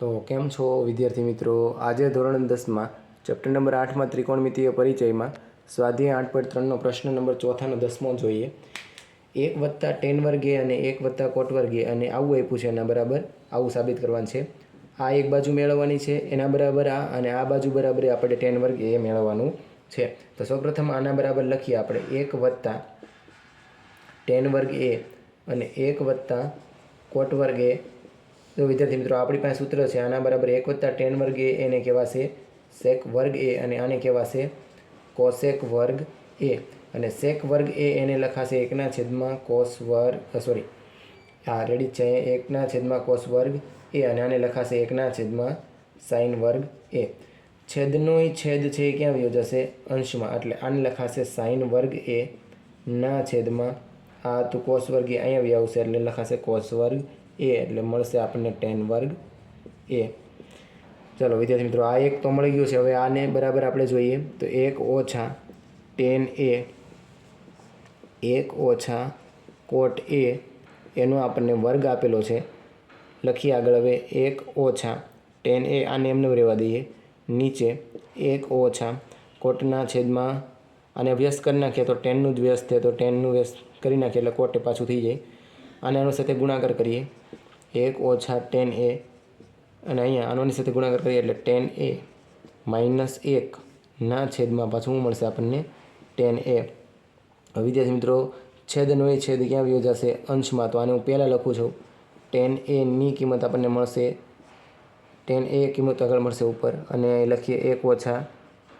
તો કેમ છો વિદ્યાર્થી મિત્રો? આજે ધોરણ દસમાં ચેપ્ટર નંબર આઠમાં ત્રિકોણમિતિય પરિચયમાં, સ્વાધ્યાય આઠ પોઈન્ટ ત્રણનો પ્રશ્ન નંબર ચોથાનો દસમો જોઈએ. એક વત્તા ટેન વર્ગે અને એક વત્તા કોટ વર્ગે અને આવું આપ્યું છે એના બરાબર. આવું સાબિત કરવાનું છે. આ એક બાજુ મેળવવાની છે, એના બરાબર આ અને આ બાજુ બરાબર આપણે ટેન વર્ગે એ મેળવવાનું છે. તો સૌપ્રથમ આના બરાબર લખીએ આપણે. એક વત્તા ટેન વર્ગ એ અને એક વત્તા કોટ વર્ગ તો વિદ્યાર્થી મિત્રો, આપણી પાસે સૂત્ર છે, આના બરાબર એક વત્તા ટેન વર્ગ એ, એને કહેવાશે સેક વર્ગ એ, અને આને કહેવાશે કોસેક વર્ગ એ. અને સેક વર્ગ એ એને લખાશે એકના છેદમાં કોસ વર્ગ સોરી હા રેડી છે એકના છેદમાં કોસ વર્ગ એ, અને આને લખાશે એકના છેદમાં સાઈન વર્ગ એ. છેદનોય છેદ છે એ ક્યાં યોજાશે અંશમાં. એટલે આને લખાશે સાઈન વર્ગ એ ના છેદમાં, આ તો કોસ વર્ગ એ અહીંયા આવશે, એટલે લખાશે કોસ વર્ગ એ એટલે મળશે આપણને ટેન વર્ગ એ. ચલો વિદ્યાર્થી મિત્રો, આ એક તો મળી ગયું છે. હવે આને બરાબર આપણે જોઈએ તો એક ઓછા ટેન એ, એક ઓછા કોટ એ, એનો આપણને વર્ગ આપેલો છે. લખીએ આગળ હવે, એક ઓછા ટેન એ, આને એમને રહેવા દઈએ. નીચે એક ઓછા કોટના છેદમાં, આને વ્યસ્ત કરી નાખીએ તો ટેનનું જ વ્યસ્ત છે, તો ટેનનું વ્યસ્ત કરી નાખીએ એટલે કોટે પાછું થઈ જાય. અને આનો સાથે ગુણાકાર કરીએ. એક ઓછા ટેન એ અને અહીંયા આનોની સાથે ગુણાકાર કરીએ એટલે ટેન એ માઇનસ એક ના છેદમાં પાછું શું મળશે આપણને? Ten A. વિદ્યાર્થી મિત્રો છેદનો એ છેદ ક્યાં યોજાશે? જશે અંશમાં. તો આને હું પહેલાં લખું છું. ટેન એની કિંમત આપણને મળશે. ટેન એ કિંમત આગળ મળશે ઉપર. અને લખીએ એક ઓછા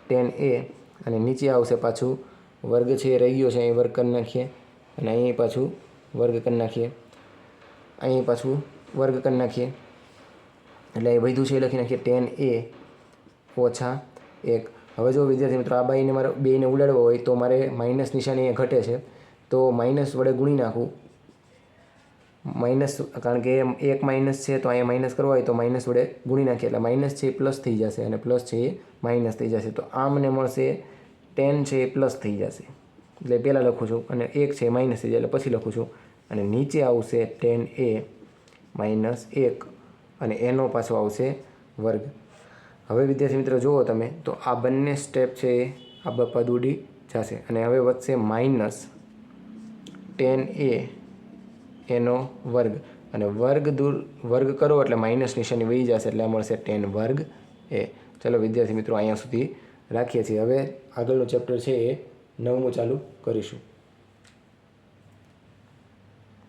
ટેન એ. અને નીચે આવશે પાછું. વર્ગ છે એ રહી ગયો છે. અહીં વર્ગ કરી નાખીએ. અને અહીં પાછું વર્ગ કરી નાખીએ. અહીં પાછું વર્ગ કરી નાખીએ. એટલે એ બધું છે એ લખી નાખીએ. ટેન એ ઓછા એક. હવે જો વિદ્યાર્થી મિત્રો, આ બાઈને મારે બેને ઉડાડવો હોય તો મારે માઇનસ નિશાની એ ઘટે છે. તો માઇનસ વડે ગુણી નાખું. માઇનસ, કારણ કે એક માઇનસ છે તો અહીંયા માઇનસ કરવા હોય તો માઇનસ વડે ગુણી નાખીએ. એટલે માઇનસ છે એ પ્લસ થઈ જશે અને પ્લસ છે એ માઇનસ થઈ જશે. તો આ મને મળશે ટેન છે એ પ્લસ થઈ જશે. એટલે પહેલાં લખું છું અને એક છે માઇનસ થઈ જાય એટલે પછી લખું છું. અને નીચે આવશે ટેન એ માઇનસ એક અને એનો પાછો આવશે વર્ગ. હવે વિદ્યાર્થી મિત્રો, જુઓ તમે, તો આ બંને સ્ટેપ છે એ આ પદ ઉડી જશે. અને હવે વધશે માઇનસ ટેન એ એનો વર્ગ. અને વર્ગ દૂર, વર્ગ કરો એટલે માઇનસ નિશાની વહી જશે, એટલે મળશે ટેન વર્ગ એ. ચલો વિદ્યાર્થી મિત્રો, અહીંયા સુધી રાખીએ છીએ. હવે આગળનું ચેપ્ટર છે એ નવમું ચાલુ કરીશું.